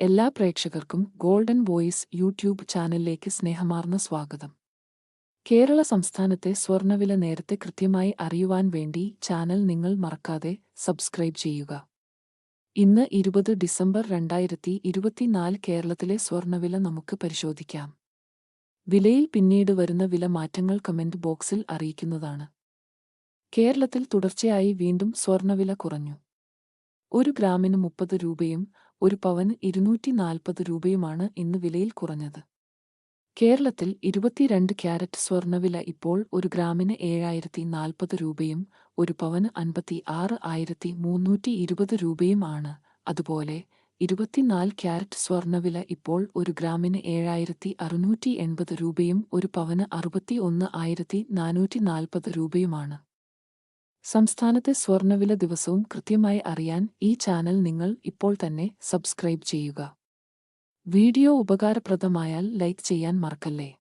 എല്ലാ പ്രേക്ഷകർക്കും golden voice YouTube ചാനലിലേക്ക് സ്നേഹമാർന്ന സ്വാഗതം. കേരള സംസ്ഥാനത്തെ സ്വർണവില നേരത്തെ കൃത്യമായി അറിയുവാൻ വേണ്ടി ചാനൽ നിങ്ങൾ മറക്കാതെ സബ്സ്ക്രൈബ് ചെയ്യുക. ഇന്ന് ഇരുപത് ഡിസംബർ രണ്ടായിരത്തി ഇരുപത്തിനാല് കേരളത്തിലെ സ്വർണവില നമുക്ക് പരിശോധിക്കാം. വിലയിൽ പിന്നീട് വരുന്ന വില മാറ്റങ്ങൾ കമന്റ് ബോക്സിൽ അറിയിക്കുന്നതാണ്. കേരളത്തിൽ തുടർച്ചയായി വീണ്ടും സ്വർണവില കുറഞ്ഞു. ഒരു ഗ്രാമിന് മുപ്പത് രൂപയും ഒരു പവന് ഇരുന്നൂറ്റി നാൽപ്പത് രൂപയുമാണ് ഇന്ന് വിലയിൽ കുറഞ്ഞത്. കേരളത്തിൽ ഇരുപത്തിരണ്ട് ക്യാരറ്റ് സ്വർണവില ഇപ്പോൾ ഒരു ഗ്രാമിന് ഏഴായിരത്തി നാൽപ്പത് രൂപയും ഒരു പവന് അൻപത്തി ആറ് ആയിരത്തി മുന്നൂറ്റി ഇരുപത് രൂപയും ആണ്. അതുപോലെ ഇരുപത്തിനാല് ക്യാരറ്റ് സ്വർണവില ഇപ്പോൾ ഒരു ഗ്രാമിന് ഏഴായിരത്തി അറുന്നൂറ്റി എൺപത് രൂപയും ഒരു പവന് അറുപത്തി ഒന്ന് ആയിരത്തി നാനൂറ്റി നാൽപ്പത് രൂപയുമാണ്. സംസ്ഥാനത്തെ സ്വർണവില ദിവസവും കൃത്യമായി അറിയാൻ ഈ ചാനൽ നിങ്ങൾ ഇപ്പോൾ തന്നെ സബ്സ്ക്രൈബ് ചെയ്യുക. വീഡിയോ ഉപകാരപ്രദമായാൽ ലൈക്ക് ചെയ്യാൻ മറക്കല്ലേ?